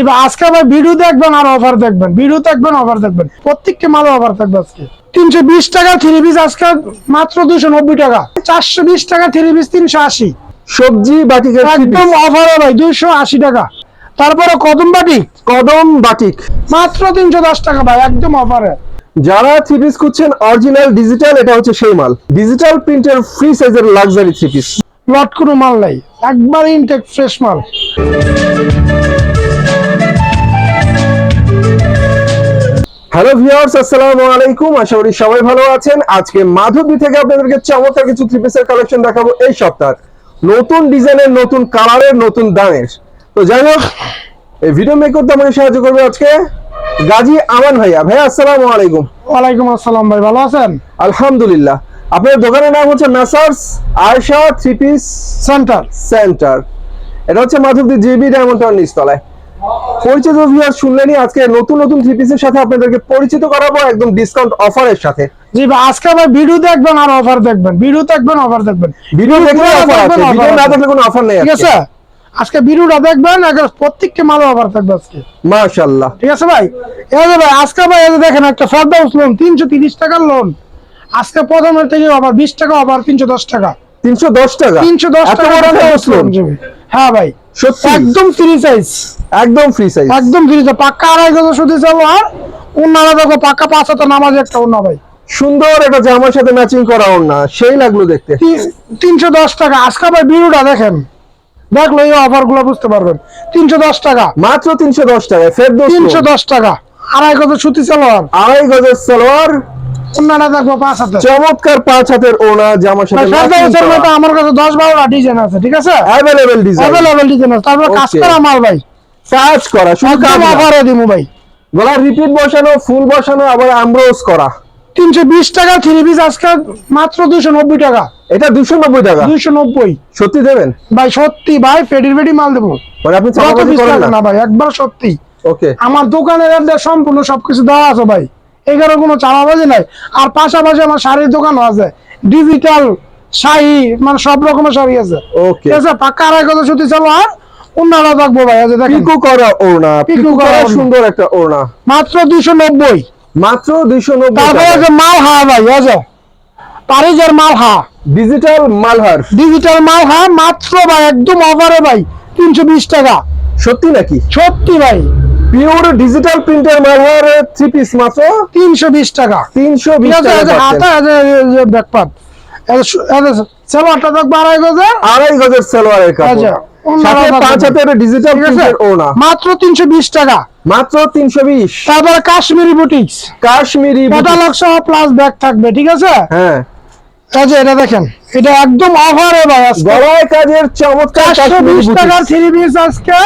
এবার আজকে আবার ভিডিও দেখবেন আর অফার দেখবেন। ভিডিও দেখবেন অফার দেখবেন। প্রত্যেককে মাল অফার থাকবে আজকে। তিনশো বিশ টাকা থ্রি পিস আজকে মাত্র দুশো নব্বই টাকা। চারশো বিশ টাকা থ্রি পিস তিনশো আশি। সবজি বাটিকের একদম অফারে ভাই দুইশো আশি টাকা। তারপরে কদম বাটি। কদম বাটিক মাত্র তিনশো দশ টাকা ভাই একদম অফারে যারা থ্রি পিস খুঁজছেন অরিজিনাল ডিজিটাল এটা হচ্ছে সেই মাল। ডিজিটাল প্রিন্টের ফ্রি সাইজের লাক্সারি থ্রি পিস লট কোনো মাল নাই। একবার ইনটেক ফ্রেশ মাল। হ্যালো ভিউয়ার্স আসসালামু আলাইকুম। আশা করি সবাই ভালো আছেন। আজকে মাধবী থেকে আপনাদেরকে চমৎকার কিছু থ্রি পিসের কালেকশন দেখাবো এই সপ্তাহ নতুন ডিজাইনের নতুন কালারের নতুন দামের। তো যাই হোক এই ভিডিও মেক করতে আমাকে সাহায্য করবে আজকে গাজী আমান ভাইয়া। ভাইয়া আসসালামু আলাইকুম। ওয়ালাইকুম আসসালাম ভাই ভালো আছেন? আলহামদুলিল্লাহ। আপনার দোকানের নাম হচ্ছে নাসার্স Ayesha three piece centre centre এটা হচ্ছে মাধবদী জিবি ডায়মন্ড টাউন নিচতলায়। পরিচিত ভিউয়ার শুনলেনই আজকে নতুন নতুন থ্রি পিসের সাথে আপনাদেরকে পরিচিত করাবো একদম ডিসকাউন্ট অফারের সাথে। জি ভাই আজকে আবার ভিডিও দেখবেন আর অফার দেখবেন। ভিডিও দেখবেন অফার দেখবেন। ভিডিও দেখলে অফার আছে ভিডিও না দেখলে কোনো অফার নেই ঠিক আছে? আজকে ভিডিওটা দেখবেন আগে প্রত্যেককে মালে অফার থাকবে আজকে। মাশাআল্লাহ। ঠিক আছে ভাই? এই যে ভাই আজকে ভাই এই যে দেখেন একটা লোন তিনশো তিরিশ টাকার লোন আজকে প্রথমের থেকে আবার বিশ টাকা আবার তিনশো দশ টাকা। 310 টাকা? তিনশো দশ এত টাকা হ্যাঁ ভাই সত্যি? একদম ফ্রি সাইজ একদম ফ্রি সাইজ একদম ফ্রি সাইজ পাক্কা আড়াই গজ শুধু চলো আর অন্যরা দেখো পাক্কা পাঁচ হাতে নামাজ একটা অন্য ভাই। সুন্দর একটা জামার সাথে ম্যাচিং করা ওর না সেই লাগল দেখতে। তিনশো দশ টাকা। আজকে ভাই ভিডিওটা দেখেন। দেখল এই অফারগুলো বুঝতে পারবেন। তিনশো দশ টাকা। মাত্র 310 টাকায় ফেরদৌস তিনশো দশ টাকা। আড়াই গজ সুতি সালোয়ার। আড়াই গজের সালোয়ার দেখব পাঁচ হাতে। চমৎকার পাঁচ হাতের ওনা জামার সাথে ফেরদাউসের মতো আমার কাছে দশ বারোটা ডিজাইন আছে ঠিক আছে? অ্যাভেলেবেল ডিজাইন অ্যাভেলেবল ডিজাইন আছে। তারপর কাজ করা মাল ভাই। কাজ করা শুধু কাজ অফারে দিমু ভাই। গলার রিপিট বসানো ফুল বসানো আবার আমব্রোজ করা। তিনশো বিশ টাকা থ্রি পিস আজকে মাত্র দুশো নব্বই টাকা। এটা দুশো নব্বই টাকা? দুশো নব্বই। সত্যি দেবেন? ভাই সত্যি ভাই ফেডির ফেডি মাল দেবো। মানে আপনি চাপাবাজি করেন না? ভাই একবার সত্যি। ওকে আমার দোকানের সম্পূর্ণ সবকিছু দেওয়া আছে ভাই। এগারো কোনো চালাবাজি নাই। আর পাশাপাশি আমার শাড়ির দোকানও আছে। ডিজিটাল শাড়ি মানে সব রকমের শাড়ি আছে। ওকে আছে পাক্কা আড়াই কথা সুতি চালো আর অন্যরা থাকব ভাই দেখেন। পিকো করা ওড়না পিকো পিকো করা সুন্দর একটা ওড়না। মাত্র দুশো নব্বই। মাত্র দুইশো নব্বই তারপরে যে ভাই যে। পারিজের মাল হা ডিজিটাল মালহার। ডিজিটাল মাল হা মাত্র ভাই একদম অফারে ভাই তিনশো বিশ টাকা। সত্যি নাকি? সত্যি ভাই। পিওর ডিজিটাল প্রিন্টার মালহার থ্রি পিস মাত্র? তিনশো বিশ টাকা। তিনশো বিশ টাকা হাতে পাচ্ছেন। এই যে- এই যে ব্যাকপাট সেলোয়ারটা দেখব আড়াই গজে আড়াই গজের সালোয়ারের কাপড়। সাথে পাঁচ হাতের ডিজিটাল প্রিন্টের ওড়না মাত্র তিনশো বিশ টাকা। মাত্র তিনশো বিশ। কাশ্মীরি বুটিক্স কাশ্মীরি। ক্যাটালগ সহ প্লাস ব্যাগ থাকবে ঠিক আছে? হ্যাঁ। এটা দেখেন এটা একদম অফারে ভাই আজকে। গলায় কাজের চমৎকার চারশো কাশ্মীরি বিশ বুটিক্স। টাকার থ্রি পিস আজকে।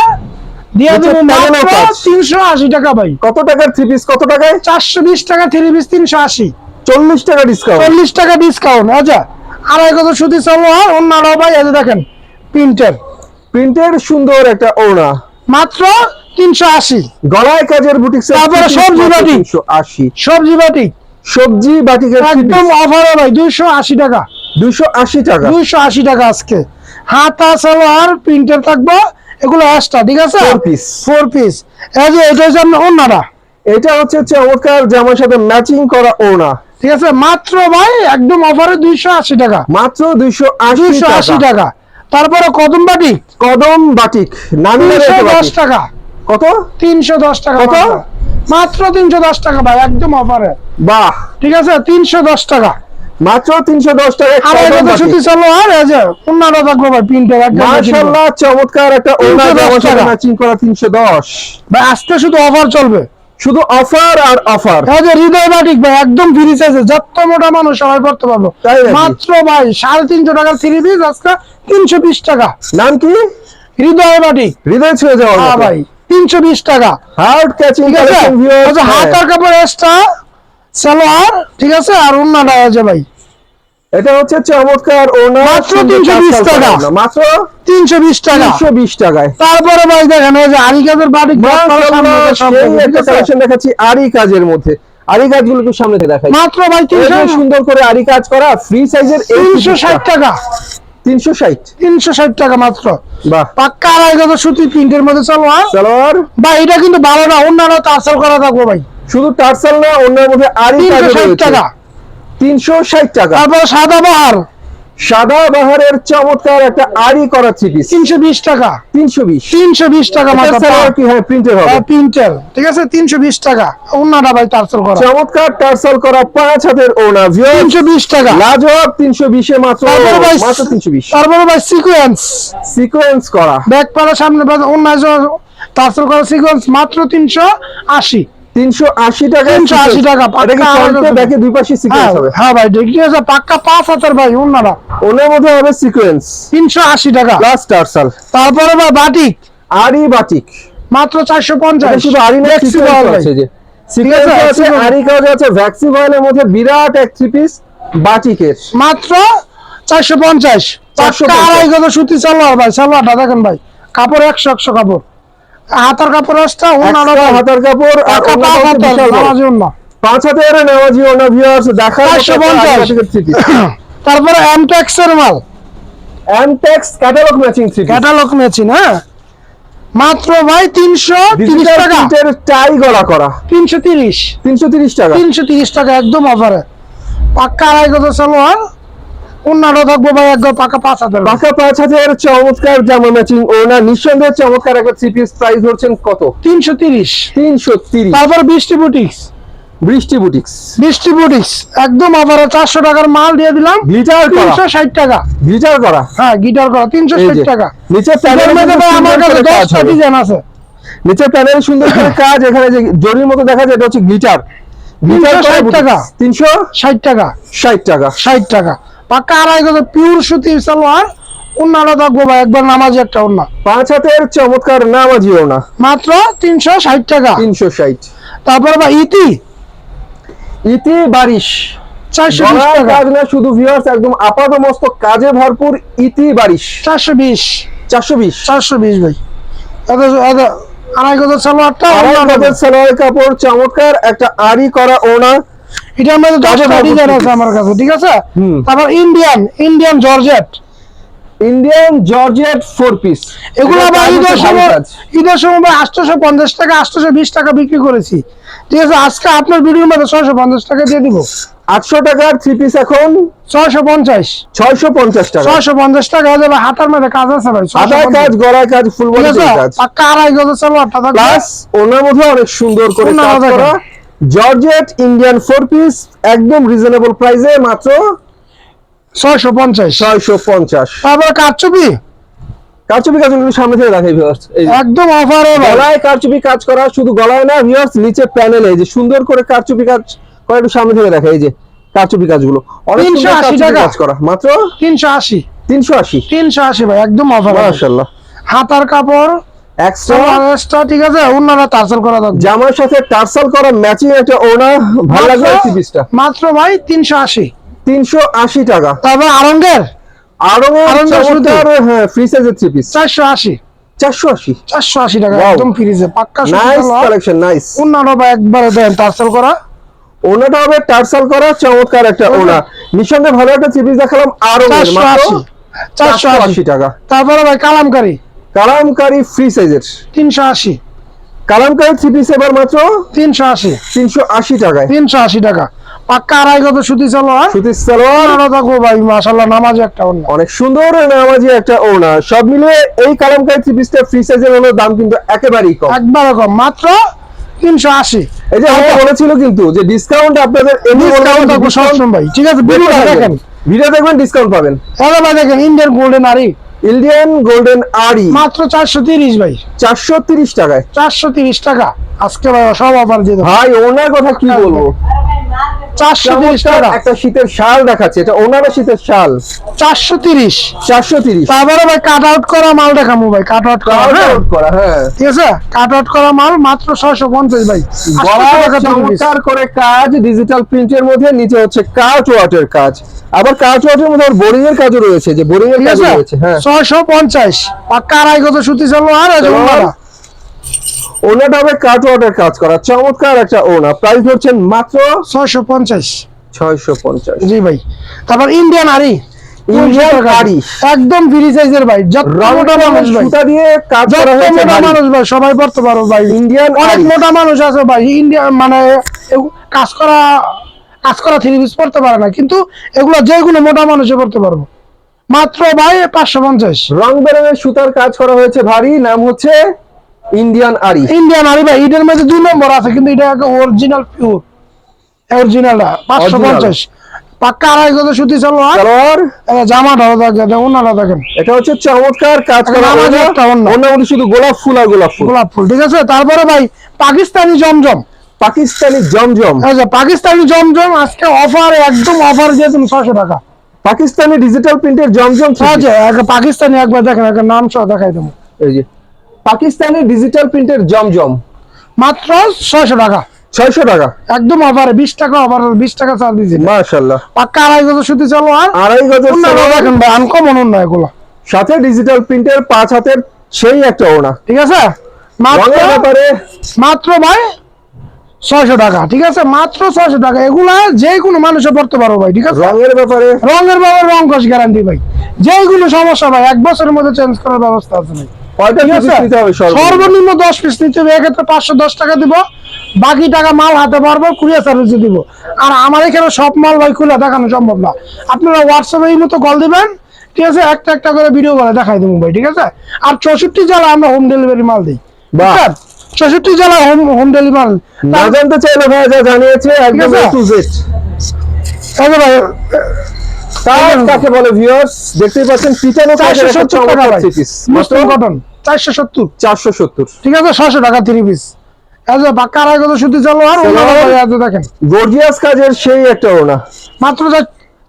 দিয়ে দেবো মাত্র কাজ। তিনশো আশি টাকা ভাই। কত টাকার থ্রি পিস কত টাকায়? চারশো বিশ টাকা থ্রি পিস তিনশো আশি। চল্লিশ টাকা ডিসকাউন্ট চল্লিশ টাকা ডিসকাউন্ট আচ্ছা। আড়াই কত সুতি চলো আর অন্যরাও ভাই এই দেখেন প্রিন্টের প্রিন্টের সুন্দর একটা ওড়না মাত্র তিনশো আশি। গলায় কাজের বুটিক তারপরে সবজি বাটি। তিনশো আশি। সবজি বাটি সবজি বাটিকের একদম অফারে ভাই দুইশো আশি টাকা। দুশো আশি টাকা। দুইশো আশি টাকা আজকে। হাতা সালোয়ার প্রিন্টের থাকব। এগুলো এক্সট্রা ঠিক আছে? Four পিস ফোর পিস এই যে এটা হচ্ছে আপনার অন্যটা এটা হচ্ছে চমৎকার জামার সাথে ম্যাচিং করা ওনা ঠিক আছে? মাত্র ভাই একদম অফারে দুইশো আশি টাকা। মাত্র দুইশো আশি দুইশো আশি টাকা। তারপরে কদম বাটি কদম বাটিক নামি দশ টাকা। কত? তিনশো দশ টাকা কত? মাত্র। তিনশো দশ টাকা ভাই একদম অফারে বাহ। ঠিক আছে? তিনশো দশ টাকা। মাত্র তিনশো দশ টাকা আর সুতি চলো আর ভাই প্রিন্টের চমৎকার একটা 310 টাকা। ম্যাচিং করা ভাই আজকে শুধু অফার চলবে। শুধু অফার আর অফার যে হৃদয় বাটিক ভাই একদম ফ্রি সাইজে যত মোটা মানুষ সবাই পড়তে পারব মাত্র ভাই সাড়ে তিনশো টাকার থ্রি পিস আজকে তিনশো বিশ টাকা। নাম কি? হৃদয় বাটিক হৃদয় ছুঁয়ে যাওয়ার হ্যাঁ ভাই তিনশো বিশ টাকা। হার্ড ক্যাচিং ঠিক আছে? হাতার কাপড় এক্সট্রা সালোয়ার ঠিক আছে? আর অন্যটা আছে ভাই এটা হচ্ছে চমৎকার মাত্র সুন্দর 320 টাকা। মাত্র তিনশো বিশ টাকা। তিনশো বিশ টাকায়। তারপরে ভাই দেখেন যে সেই একটা কালেকশন দেখাচ্ছি আরি কাজের মধ্যে। আরি কাজগুলো একটু সামনে থেকে দেখাই। মাত্র ভাই এই তিনশো। যে সুন্দর করে আরি কাজ করা ফ্রি সাইজের এই তিনশো ষাট টাকা। তিনশো ষাট। তিনশো ষাট টাকা মাত্র। বাহ। পাক্কা আড়াই গজ সুতি প্রিন্টের মধ্যে চলো আর সালোয়ার। ভাই এটা কিন্তু ভালো না অন্যান্য তারসাল করা থাকব ভাই। শুধু টার্সাল না অন্যের মধ্যে তিনশো ষাট টাকা। তিনশো ষাট টাকা। তারপরে সাদা বাহার। সাদা বাহারের চমৎকার একটা আড়ি করা পিস তিনশো বিশ টাকা। তিনশো বিশ। তিনশো বিশ টাকা মাত্র। কি? হ্যাঁ প্রিন্টের হবে। প্রিন্টের ঠিক আছে তিনশো বিশ টাকা। অন্যটা ভাই তারসাল করা। চমৎকার টার্সাল করা পাঁচ হাতের ওনা তিনশো বিশ টাকা। লাজবাব তিনশো বিশে মাত্র মাত্র তিনশো বিশ। তারপরে ভাই সিকোয়েন্স সিকোয়েন্স করা। ব্যাক পাড়া সামনে অন্য তারসাল করা সিকোয়েন্স মাত্র তিনশো আশি। তিনশো আশি টাকা 380 টাকা, এটা কি পাক্কা ফ্রন্টে আলাদা ব্যাকে দুই পাশে হ্যাঁ সিকোয়েন্স হবে? হ্যাঁ ভাই ঠিক আছে পাক্কা পাঁচ হাজার ভাই অন্যরা ওনার মধ্যে হবে সিকোয়েন্স তিনশো আশি টাকা। তারপরে বাটিক। আরি বাটিক। মাত্র চারশো পঞ্চাশ। শুধু আরি না সিকোয়েন্স আছে আছে, আছে sequence। আরি কাজ আছে ভ্যাক্সি ভয়েলের মধ্যে বিরাট এক থ্রি পিস বাটিকের। মাত্র চারশো পঞ্চাশ। 450 আড়াই সুতি সালোয়ার ভাই সালোয়ারটা দেখেন ভাই। কাপড় একশো একশো কাপড়। হাতার কাপড় আসটা হাতার কাপড় পাঁচ হাতার নেওয়াজি ওনা ভিউয়ার্স মতো 450 একটা থ্রি পিস তারপরে এমটেক্স এর মাল। Emtex catalogue matching three catalogue matching হ্যাঁ? মাত্র ভাই তিনশো তিরিশ টাকা। টাই গলা করা। তিনশো তিরিশ। তিনশো তিরিশ টাকা। তিনশো তিরিশ টাকা একদম অফারে পাক্কা আড়াই গজ সালোয়ার অন্যান্য থাকব ভাই একদম পাকা পাঁচ হাজার। পাকা পাঁচ হাজার চমৎকার জামা ম্যাচিং ওনা নিঃসন্দেহে চমৎকার একটা থ্রি পিস প্রাইস ধরছেন কত? তিনশো তিরিশ। তিনশো তিরিশ। তারপর বৃষ্টি বুটিক্স বৃষ্টি বুটিক্স বৃষ্টি বুটিক্স একদম অফারে চারশো টাকার মাল দিয়ে দিলাম। গ্লিটার করা। তিনশো ষাট টাকা। গ্লিটার করা। হ্যাঁ গিটার করা তিনশো ষাট টাকা। নিচে প্যানেল আমার কাছে দশটা ডিজাইন আছে। নিচে প্যানেল সুন্দর করে কাজ এখানে যে জরির মতো দেখা যায় এটা হচ্ছে গ্লিটার গ্লিটার 360 টাকা। তিনশো ষাট টাকা। ষাট টাকা। ষাট টাকা। আড়াই গজ পিওর সুতি সালোয়ার। অন্যান্য থাকব ভাই একবার নামাজি একটা অন্য পাঁচ হাতের চমৎকার নামাজি ওনা মাত্র তিনশো ষাট টাকা। তিনশো ষাট। তারপরে ভাই ইতি। ইতি বারিশ। চারশো কাজ না শুধু ভিউয়ার্স একদম আপাত মস্তক কাজে ভরপুর ইতি বারিশ। চারশো বিশ। চারশো বিশ। চারশো বিশ ভাই। আড়াই সালোয়ারটা আড়াই অন্যান্য গজের সালোয়ার কাপড় চমৎকার একটা আরি করা ওনা দশটা ডিজাইন আছে আমার কাছে ঠিক আছে? তারপর Indian Indian georgette Indian georgette four piece এগুলো আবার ঈদের সময় ঈদের সময় আটশোশো পঞ্চাশ টাকা আটশোশো বিশ টাকা বিক্রি করেছি। ঠিক আছে আজকে আপনার ভিডিওর মধ্যে ছয়শো পঞ্চাশ টাকা দিয়ে দিব। আটশো টাকার থ্রি পিস এখন ছয়শো পঞ্চাশ। ছয়শো পঞ্চাশ টাকা। ছয়শো পঞ্চাশ টাকা হয়ে যাবে হাতার মধ্যে কাজ আছে ভাই 650 আদার কাজ গলার কাজ ফুল কাজ। পাক্কা আড়াই গজ থাকবে প্লাস ওনার মধ্যে অনেক সুন্দর করে কাজ করা। জর্জেট ইন্ডিয়ান ফোর পিস একদম রিজনেবল প্রাইসে মাত্র ছয়শো পঞ্চাশ। ছয়শো পঞ্চাশ। তারপরে কারচুপি? কারচুপি কাজ একটু সামনে থেকে দেখাই ভিউয়ার্স এই একদম অফারে গলায় কারচুপি কাজ করা শুধু গলায় না ভিউয়ার্স নিচে প্যানেলে যে সুন্দর করে কারচুপি কাজ করা একটু সামনে থেকে দেখা এই যে কারচুপি কাজগুলো। অনেক সুন্দর 380 টাকা। কাজ করা মাত্র তিনশো আশি। তিনশো আশি। তিনশো আশি ভাই একদম অফার মাশাল্লাহ হাতার কাপড় এক্সট্রা ঠিক আছে? অন্যরা তারসেল করা থাকবে জামার সাথে টার্সাল করা ম্যাচিং একটা ওনা ভালো লাগবে পিসটা মাত্র ভাই তিনশো আশি। তিনশো আশি টাকা। তারপর আরঙ্গের আরও আরঙ্গের চমৎকার হ্যাঁ ফ্রি সাইজের থ্রি পিস চারশো আশি। চারশো আশি? চারশো আশি টাকা একদম ফ্রিজে পাক্কা নাইস কালেকশন নাইস অন্যান্য ভাই একবারে দেন তারসেল করা। ওনাটা হবে টার্সাল করা চমৎকার একটা ওনা নিঃসন্দেহে ভালো একটা থ্রি পিস দেখালাম আরও চারশো মাত্র টাকা। তারপরে ভাই কালামকারি। কালামকারি ফ্রি সাইজের তিনশো আশি। কালামকারি থ্রি পিস এবার মাত্র তিনশো আশি। তিনশো আশি টাকায়। তিনশো আশি টাকা। পাক্কা আড়াই কত সুতি চলো আর সালোয়ার। থাকব ভাই মাসাল্লাহ নামাজ একটা অন্য অনেক সুন্দর নামাজি একটা ওনা সব মিলিয়ে এই কালামকারি থ্রি পিসটা ফ্রি সাইজের হলো দাম কিন্তু একেবারেই কম। একবার কম মাত্র তিনশো আশি। এই যে আমাকে বলেছিল কিন্তু যে ডিসকাউন্ট আপনাদের এমনি ডিসকাউন্ট থাকব সবসময় ভাই। ঠিক আছে ভিডিওটা দেখেন। ভিডিও দেখবেন ডিসকাউন্ট পাবেন। এবার ভাই দেখেন Indian golden aari Indian golden aari মাত্র চারশো তিরিশ ভাই। চারশো তিরিশ টাকায়। চারশো তিরিশ টাকা। আজকে ভাই সব অফার দিয়ে ভাই ওনার কথা কি বলব? চারশো তিরিশ চমৎকার টাকা। একটা শীতের শাল দেখাচ্ছে। এটা ওনারও শীতের শাল। চারশো তিরিশ। চারশো তিরিশ। তারপরে ভাই কাট আউট করা মাল দেখামু ভাই কাট আউট করা। হ্যাঁ। করা হ্যাঁ। ঠিক আছে? কাট আউট করা মাল মাত্র ছয়শো পঞ্চাশ ভাই। গলা 800 টাকা তিন piece। চমৎকার করে কাজ ডিজিটাল প্রিন্টের মধ্যে নিচে হচ্ছে কাউচ ওয়াটের কাজ। আবার কাউচ ওয়াটের মধ্যে বোরিং এর কাজও রয়েছে যে বোরিং এর কাজ রয়েছে হ্যাঁ। ছয়শো পঞ্চাশ। পাক্কা আড়াই সুতি চলো। আর। ওনাটা হবে কাজ করা। চমৎকার একটা ওনা। প্রাইস ধরছেন মাত্র ছয়শো পঞ্চাশ। ছয়শো পঞ্চাশ। জি ভাই। তারপর ইন্ডিয়ান আরি ইন্ডিয়ান। একদম ফ্রি সাইজের ভাই। সুতা দিয়ে কাজ করা হয়েছে মানুষ ভাই। সবাই পড়তে পারো ভাই। ইন্ডিয়ান অনেক মোটা মানুষ আছে ভাই। ইন্ডিয়া মানে কাজ করা কাজ করা থ্রি পিস পড়তে পারে না। কিন্তু এগুলো যে কোনো মোটা মানুষে পড়তে পারব। মাত্র ভাই পাঁচশো পঞ্চাশ। রং বেরঙের সুতার কাজ করা হয়েছে ভারী নাম হচ্ছে ইন্ডিয়ান আরি ইন্ডিয়ান আরি ভাই এটার মধ্যে দুই নম্বর আছে কিন্তু এটা একটা অরিজিনাল পিওর অরিজিনালটা পাঁচশো পঞ্চাশ। পাক্কা আড়াই গজ সুতি চলো আর জামাটা দেখেন ওনারা দেখেন। এটা হচ্ছে চমৎকার কাজ করা মধ্যে শুধু গোলাপ ফুল আর গোলাপ ফুল। গোলাপ ফুল ঠিক আছে? তারপরে ভাই পাকিস্তানি জমজম। পাকিস্তানি জমজম। যে পাকিস্তানি জমজম আজকে অফার একদম অফার দিয়ে তুমি ছশো টাকা। পাকিস্তানি ডিজিটাল প্রিন্টের জমজম। আছে পাকিস্তানি একবার দেখেন একটা নাম সহ দেখাই দেবো। এই যে পাকিস্তানি ডিজিটাল প্রিন্টের জমজম। মাত্র ছয়শো টাকা। ছয়শো টাকা? একদম অফারে বিশ টাকা অফার বিশ টাকা চার্জ দিয়েছি। মাশাল্লাহ পাক্কা আড়াই গজ সুতি চলো আর। আড়াই সালোয়ার, দেখেন ভাই আনকমন অন্য এগুলো। সাথে ডিজিটাল প্রিন্টের পাঁচ হাতের সেই একটা ওড়না। ঠিক আছে? মাত্র মাত্র ভাই ছয়শো টাকা ঠিক আছে? মাত্র ছয়শো টাকা। এগুলা যে কোনো মানুষে পড়তে পারো ভাই ঠিক আছে? রঙের ব্যাপারে? রঙের বাবা রং কষ গ্যারান্টি ভাই। যে কোনো সমস্যা ভাই এক বছরের মধ্যে চেঞ্জ করার ব্যবস্থা আছে ভাই। সর্বনিম্ন? দশ পিস নিতে হবে এক্ষেত্রে পাঁচশো দশ টাকা দিব। বাকি টাকা মাল হাতে পারব কুরিয়ার সার্ভিসে দিব। আর আমার এখানে সব মাল ভাই খুলে দেখানো সম্ভব না। আপনারা হোয়াটসঅ্যাপে এই মতো কল দিবেন ঠিক আছে? একটা একটা করে ভিডিও করে দেখাই দেবো ভাই ঠিক আছে? আর চৌষট্টি জেলা আমরা হোম ডেলিভারি মাল দিই। বাহ। চৌষট্টি জেলা হোম হোম ডেলিভারি না জানতে চাইলে ভাই যা জানিয়েছে একদম? A to Z ভাই তার কাকে বলে ভিউয়ার্স দেখতেই পাচ্ছেন পিটানো চারশো কাজের একটা সত্তর টাকা চমৎকার ভাই। থ্রি পিস মুসলিম কটন চারশো সত্তর। চারশো সত্তর। ঠিক আছে ছশো টাকা থ্রি পিস এই যে বাক্কা আড়াই কত চালো আর আছে দেখেন। গর্জিয়াস কাজের সেই একটা ওড়না। মাত্র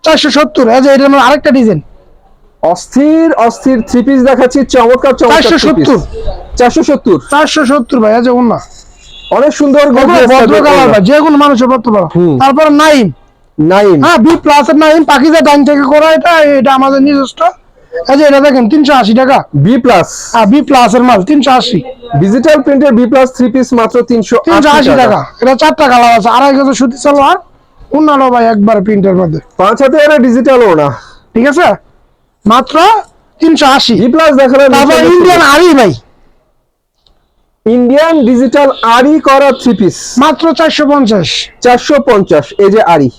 চারশো সত্তর। এই যে এটার আরেকটা ডিজাইন অস্থির অস্থির থ্রি পিস দেখাচ্ছি চমৎকার চমৎকার 470 চারশো সত্তর। চারশো সত্তর। ভাই এই যে অন্য অনেক সুন্দর যে কোনো মানুষের পড়তে পারো তারপর নাইম। নাইম। হ্যাঁ বি প্লাস এর নাইম পাকিজা ডাইন থেকে করা এটা এটা আমাদের নিজস্ব। এই যে এটা দেখেন তিনশো আশি টাকা। বি প্লাস হ্যাঁ বি প্লাস এর মাল তিনশো আশি। ডিজিটাল প্রিন্টের বি প্লাস থ্রি পিস মাত্র তিনশো তিনশো আশি টাকা। এটা চারটা কালার আছে আড়াই গজ সুতি চালো আর অন্যান্য ভাই একবার প্রিন্টের মধ্যে। পাঁচ হাতে ডিজিটাল ওড়না। ঠিক আছে? মাত্র তিনশো আশি। প্লাস দেখালেন তারপর ইন্ডিয়ান আড়ি ভাই। ইন্ডিয়ান ডিজিটাল আরি করা থ্রি পিস মাত্র চারশো পঞ্চাশ। চারশো পঞ্চাশ এই যে আরি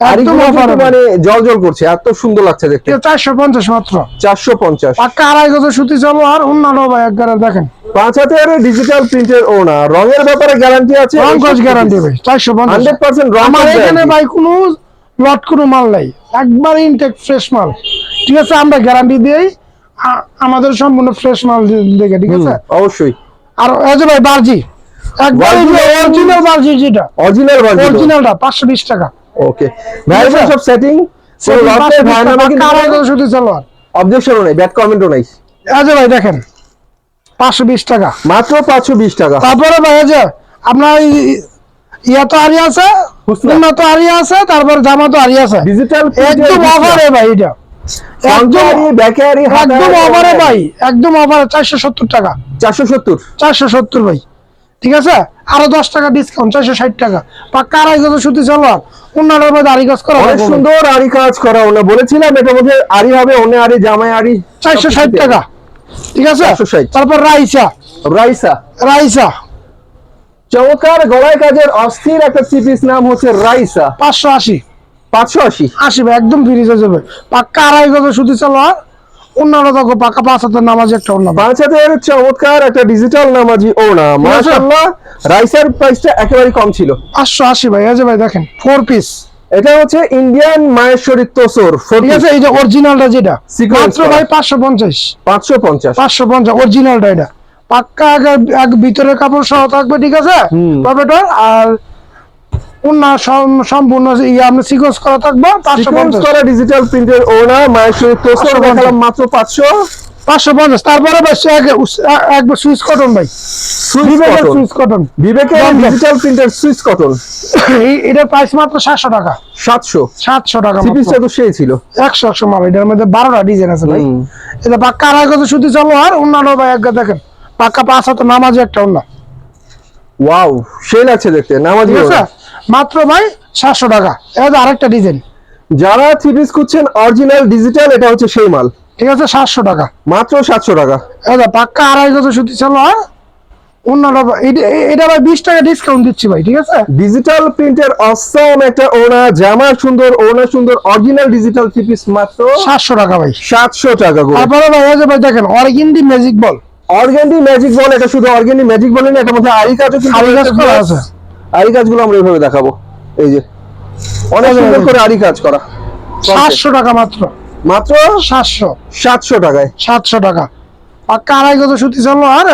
অফার কিন্তু মানে জল জল করছে এত সুন্দর লাগছে দেখতে। চারশো পঞ্চাশ মাত্র। চারশো পঞ্চাশ। পাক্কা আড়াই গজ সুতি চালো আর অন্যান্য ভাই একবারে দেখেন। পাঁচ হাতের ডিজিটাল প্রিন্টের ওনা রঙের ব্যাপারে গ্যারান্টি আছে? রং গ্যারান্টি ভাই চারশো পঞ্চাশ। হান্ড্রেড পার্সেন্ট রং আমার এখানে ভাই কোনো লট কোনো মাল নাই। একবার ইনটেক ফ্রেশ মাল। ঠিক আছে আমরা গ্যারান্টি দিই আমাদের সম্পূর্ণ ফ্রেশ মাল দেখে ঠিক আছে? অবশ্যই। আর এই যে ভাই বার্জি একবার অরিজিনাল বার্জি যেটা। অরিজিনাল ভার্জিন অরিজিনালটা পাঁচশো বিশ টাকা। ওকে ভাই? সব সেটিং কোনো লটে ভাই নামে গজ সুতি চালো অবজেকশনও নেই ব্যাড কমেন্টও নাই। এই যে ভাই দেখেন পাঁচশো বিশ টাকা। মাত্র পাঁচশো বিশ টাকা। তারপরে ভাই এই যে আপনার ইয়া তো আরি আছে হুসনা। তো আরি আছে তারপর জামা তো আরি আছে। ডিজিটাল একদম অফারে ভাই এটা। একদম একদম অফারে ভাই একদম অফারে চারশো সত্তর টাকা। চারশো সত্তর? চারশো সত্তর ভাই। ঠিক আছে? আরও দশ টাকা ডিসকাউন্ট চারশো ষাট টাকা। পাক্কা আড়াই গজ সুতি চলবার অন্যান্য মধ্যে আড়ি গাছ করা অনেক সুন্দর আরি কাজ করা ওনা বলেছিলাম এটার মধ্যে আরি হবে অন্য আরি জামাই আরি চারশো ষাট টাকা। ঠিক আছে? 460 তারপর রাইসা। রাইসা। রাইসা। চমৎকার গলায় কাজের অস্থির একটা থ্রি পিস নাম হচ্ছে রাইসা। পাঁচশো আশি। পাঁচশো আশি? আশি ভাই একদম ফ্রিজ হয়ে যাবে। পাক্কা আড়াই গজ সুতি চলবার অন্যান্য দেখো পাক্কা পাঁচ হাতের নামাজ একটা পাঁচ হাতের চমৎকার একটা ডিজিটাল নামাজি ওনা মাশাআল্লাহ রাইসার প্রাইসটা একেবারে কম ছিল। পাঁচশো আশি ভাই এই যে ভাই দেখেন ফোর পিস এটা হচ্ছে ইন্ডিয়ান মায়েশ্বরী তোসর ঠিক আছে এই যে অরিজিনালটা যেটা। মাত্র ভাই পাঁচশো পঞ্চাশ। পাঁচশো পঞ্চাশ। পাঁচশো পঞ্চাশ অরিজিনালটা এটা। পাক্কা এক ভিতরের কাপড় সহ থাকবে ঠিক আছে। আর সম্পূর্ণ ইয়ে সিকোয়েন্স করা থাকবে করা ডিজিটাল প্রিন্টের ওনা মায়েশ্বরী তোসর দেখালাম মাত্র পাঁচশো। পাঁচশো পঞ্চাশ। তারপরে একবার সুইচ কটন ভাই। বিবেকের সুইচ কটন বিবেকের ডিজিটাল প্রিন্টের সুইস কটন এটার প্রাইস মাত্র সাতশো টাকা। সাতশো। সাতশো টাকা থ্রি তো সেই ছিল। একশো একশো মাল। এটার মধ্যে বারোটা ডিজাইন আছে ভাই। এটা পাক্কা আড়াই সুতি চলো আর অন্যান্য ভাই একবার দেখেন। পাক্কা পাঁচ হাতে নামাজি একটা অন্য। ওয়াও দেখতে নামাজি। মাত্র ভাই সাতশো টাকা। এটা আরেকটা ডিজাইন যারা থ্রি পিস খুঁজছেন অরিজিনাল ডিজিটাল এটা হচ্ছে সেই মাল। ঠিক আছে সাতশো টাকা। মাত্র সাতশো টাকা। এটা পাক্কা আড়াই গজ সুতি চালো অন্যটা এটা- ভাই বিশ টাকা ডিসকাউন্ট দিচ্ছি ভাই ঠিক আছে? ডিজিটাল প্রিন্টের অসম একটা ওড়না জামা সুন্দর ওড়না সুন্দর অরিজিনাল ডিজিটাল থ্রি পিস মাত্র সাতশো টাকা ভাই। সাতশো টাকা তারপরে ভাই ভাই দেখেন organdy magic ball organdy magic ball এটা শুধু অর্গেন্ডি ম্যাজিক বলে না এটার মধ্যে আরি কাজও আরি কাজ করা। আছে। আরি কাজগুলো আমরা এইভাবে দেখাবো। এই যে অনেক সুন্দর করে আরি কাজ করা। সাতশো টাকা মাত্র। মাত্র? 700 700 টাকায়। সাতশো টাকা। সুতি চালো আর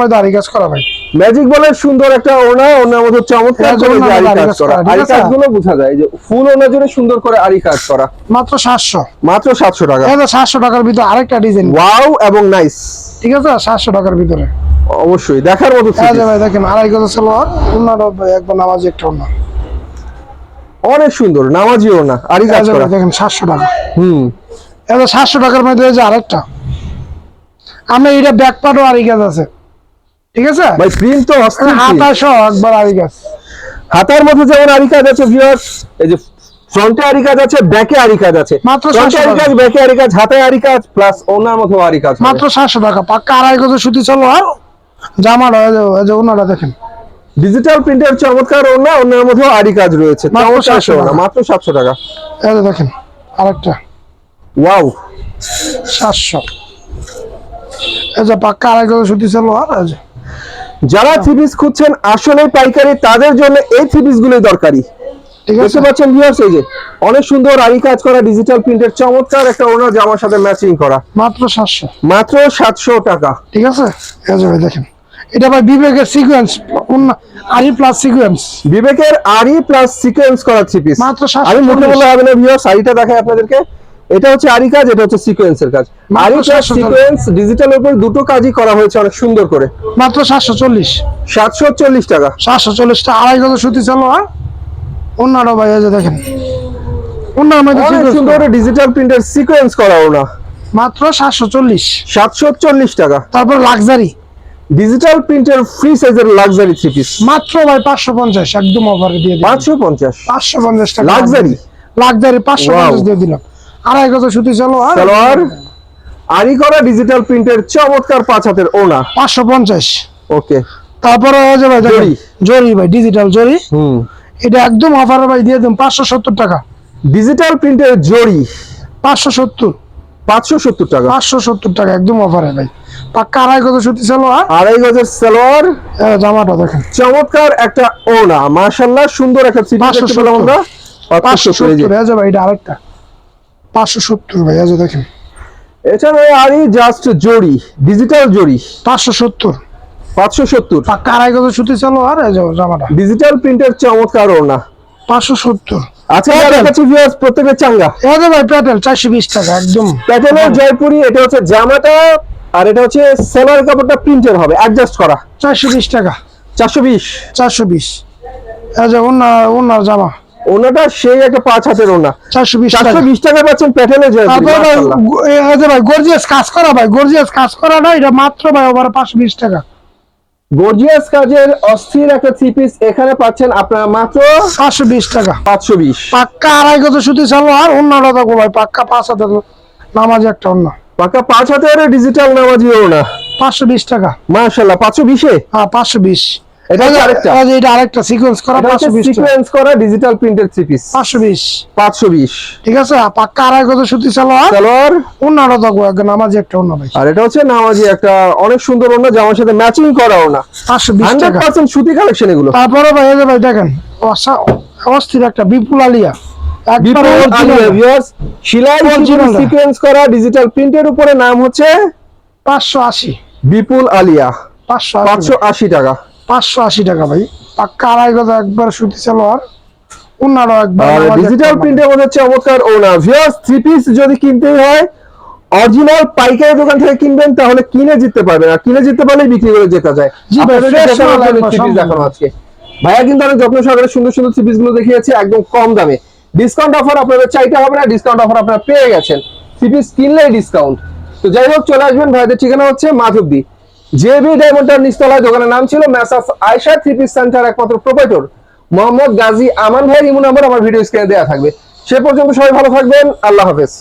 মধ্যে আড়াই কাজ করা ভাই। ম্যাজিক বলের সুন্দর একটা ওড়না ওড়নার মধ্যে চমৎকার করে আরি আরি কাজ কাজ করা। করা, আরি কাজগুলো বোঝা যায় যে ফুল ওড়না জুড়ে সুন্দর করে আরি কাজ করা। মাত্র সাতশো। মাত্র সাতশো টাকা। এই যে টাকার ভিতরে আরেকটা ডিজাইন ওয়াও এবং নাইস ঠিক আছে? সাতশো টাকার ভিতরে। অবশ্যই দেখার মতো ভাই দেখেন আড়াই গজ চালো আর অন্যার একবার নামাজ একটা অন্য অনেক সুন্দর আরি কাজ করা। দেখেন সাতশো টাকা। হুম। টাকার মধ্যে যে আরেকটা। আমরা এটা ব্যাক পার্টও আরি গাছ আছে। ঠিক আছে? ভাই প্রিন্ট তো অস্থির হাতা সহ একবার আরি গাছ হাতার মধ্যে যেমন আরি কাজ আছে ভিউয়ার্স এই যে ফ্রন্টে আরি কাজ আছে ব্যাকে আরি কাজ আছে। মাত্র ফ্রন্টে আরি কাজ ব্যাকে আরি কাজ হাতে আরি কাজ প্লাস ওনার মধ্যে আরি কাজ মাত্র 700 টাকা। পাক্কা আড়াই গজ সুতি চলো আর জামা রয়ে যাও এই যে ওনারা দেখেন। ডিজিটাল প্রিন্টের চমৎকার ওনা ওনার মধ্যে আরি কাজ রয়েছে। মাত্র 700 টাকা। মাত্র 700 টাকা। এই দেখেন আরেকটা। ওয়াও 700 যারা খুঁজছেন আসলে পাইকারি তাদের জন্য এই গুলোই দরকারি। ভিউয়ার্স এই যে অনেক সুন্দর আরি কাজ করা ডিজিটাল প্রিন্টের চমৎকার একটা ওনার জামার সাথে ম্যাচিং করা। মাত্র 700 মাত্র 700 টাকা। ঠিক আছে? দেখেন। এটা ভাই বিবেকের সিকোয়েন্স আরি প্লাস সিকোয়েন্স বিবেকের আরি প্লাস সিকোয়েন্স করা থ্রি পিস মাত্র আমি মোটে হবে না ভিউয়ার্স আরিটা দেখাই আপনাদেরকে। এটা হচ্ছে আরি কাজ এটা হচ্ছে সিকোয়েন্সের কাজ। আরি 740 সিকোয়েন্স ডিজিটাল উপর দুটো কাজই করা হয়েছে অনেক সুন্দর করে। মাত্র সাতশো চল্লিশ। সাতশো চল্লিশ টাকা। সাতশো চল্লিশটা আড়াই গজ সুতি চলো আর অন্যটা ভাই এই যে দেখেন। অন্যার মধ্যে অনেক সুন্দর ডিজিটাল প্রিন্টের সিকোয়েন্স করা ওনা। মাত্র সাতশো চল্লিশ। সাতশো চল্লিশ টাকা। তারপর লাক্সারি ডিজিটাল প্রিন্টের ফ্রি সাইজের লাক্সারি থ্রি পিস মাত্র ভাই পাঁচশো পঞ্চাশ একদম অফারে দিয়ে দিলাম। পঞ্চাশ। পাঁচশো পঞ্চাশ টাকা। Luxury? Luxury Wow. পঞ্চাশ দিয়ে দিলাম। আড়াই গজ সুতি চলো আর সালোয়ার। আরি করা ডিজিটাল প্রিন্টের চমৎকার পাঁচ হাতের ওনা পাঁচশো পঞ্চাশ। ওকে। তারপরে ওই যে ভাই দেখেন, জরি। জরি ভাই ডিজিটাল জরি। হুম। এটা একদম অফারে ভাই দিয়ে দিন পাঁচশো সত্তর টাকা। ডিজিটাল প্রিন্টের সত্তর। পাঁচশো সত্তর টাকা। পাঁচশো সত্তর টাকা একদম অফারে ভাই। পাক্কা আড়াই গজ সুতি চলো আর আড়াই গজের সালোয়ার। জামাটা দেখেন। চমৎকার একটা ওনা মাশাল্লাহ সুন্দর একটা সিটি পাঁচশো দেখতে পেলাম আমরা। পাঁচশো পাঁচশো সত্তর এই যে ভাই এটা আরেকটা। পাঁচশো সত্তর ভাই যে দেখেন। এছাড়া আরই জাস্ট জড়ি ডিজিটাল জড়ি। পাঁচশো সত্তর। পাঁচশো সত্তর। পাক্কা আড়াই গজ সুতি চলো আর জামাটা। ডিজিটাল প্রিন্টের চমৎকার ওনা পাঁচশো সত্তর। আচ্ছা কাছে ভিউয়ার্স প্রত্যেকের চাঙ্গা। এই ভাই প্যাটেল চারশো বিশ টাকা একদম। প্যাটেলের জয়পুরি এটা হচ্ছে জামাটা আর এটা হচ্ছে সেলার কাপড়টা প্রিন্টের হবে অ্যাডজাস্ট করা। চারশো বিশ টাকা। চারশো বিশ। চারশো বিশ। ওনার ওনার জামা। ওনাটা সেই একটা পাঁচ হাতের ওনা। চারশো বিশ চারশো বিশ টাকা পাচ্ছেন জয়পুরি ভাই গর্জিয়াস কাজ করা ভাই গর্জিয়াস কাজ করা না এটা মাত্র ভাই ওভার পাঁচশো বিশ টাকা। গর্জিয়াস কাজের অস্থির একটা থ্রি পিস এখানে পাচ্ছেন আপনারা মাত্র পাঁচশো বিশ টাকা। পাঁচশো বিশ। পাক্কা আড়াই গজ সুতি চালো আর অন্যটা দেখো ভাই পাক্কা পাঁচ হাজার নামাজ একটা অন্য পাকা পাঁচ হাতের ডিজিটাল নামাজি ওনা পাঁচশো বিশ টাকা। মাশাল্লাহ পাঁচশো বিশে? হ্যাঁ পাঁচশো বিশ। এটা আরেকটা। এটা আরেকটা সিকোয়েন্স করা sequence digital printed three piece পাঁচশো বিশ। পাঁচশো বিশ। ঠিক আছে? পাক্কা আড়াই গজ সুতি সালোয়ার। দেখো নামাজ একটা অন্য ভাই। আর এটা হচ্ছে নামাজি একটা অনেক সুন্দর জামার সাথে ম্যাচিং করা সুতি কালেকশন এগুলো। তারপরে ভাই এই যে ভাই দেখেন অস্থির একটা বিপুল আলিয়া। একবার শিলাই। সিকোয়েন্স করা ডিজিটাল প্রিন্টের উপরে নাম হচ্ছে পাঁচশো আশি। বিপুল আলিয়া। পাঁচশো পাঁচশো আশি টাকা। পাঁচশো আশি টাকা ভাই। পাক্কা আড়াই গজ একবার সুতি আর অন্যটা একবার ডিজিটাল প্রিন্টের মধ্যে চমৎকার ওনা ভিউয়ার্স থ্রি পিস যদি কিনতেই হয় অরিজিনাল পাইকারি দোকান থেকে কিনবেন তাহলে কিনে জিততে পারবেন। আর কিনে জিততে পারলে বিক্রি করে যেতে যায়। জি ভাই। দেখানো আজকে। ভাইয়া কিন্তু অনেক যত্ন সহকারে সুন্দর সুন্দর থ্রি পিসগুলো দেখিয়েছে একদম কম দামে। ডিসকাউন্ট অফার আপনাদের চাইতে হবে না ডিসকাউন্ট অফার আপনারা পেয়ে গেছেন। থ্রি পিস কিনলেই ডিসকাউন্ট তো যাই হোক চলে আসবেন। ভাইদের ঠিকানা হচ্ছে মাধবদী। জেবি ডায়মন্ডের নিচতলায় দোকানের নাম ছিল ম্যাসাফ আয়সা থ্রি পিস সেন্টার একমাত্র প্রোপাইটর মোহাম্মদ গাজী আমান ভাইয়ের ইমো নাম্বার আমার ভিডিও স্ক্রিনে দেওয়া থাকবে। সে পর্যন্ত সবাই ভালো থাকবেন, আল্লাহ হাফেজ।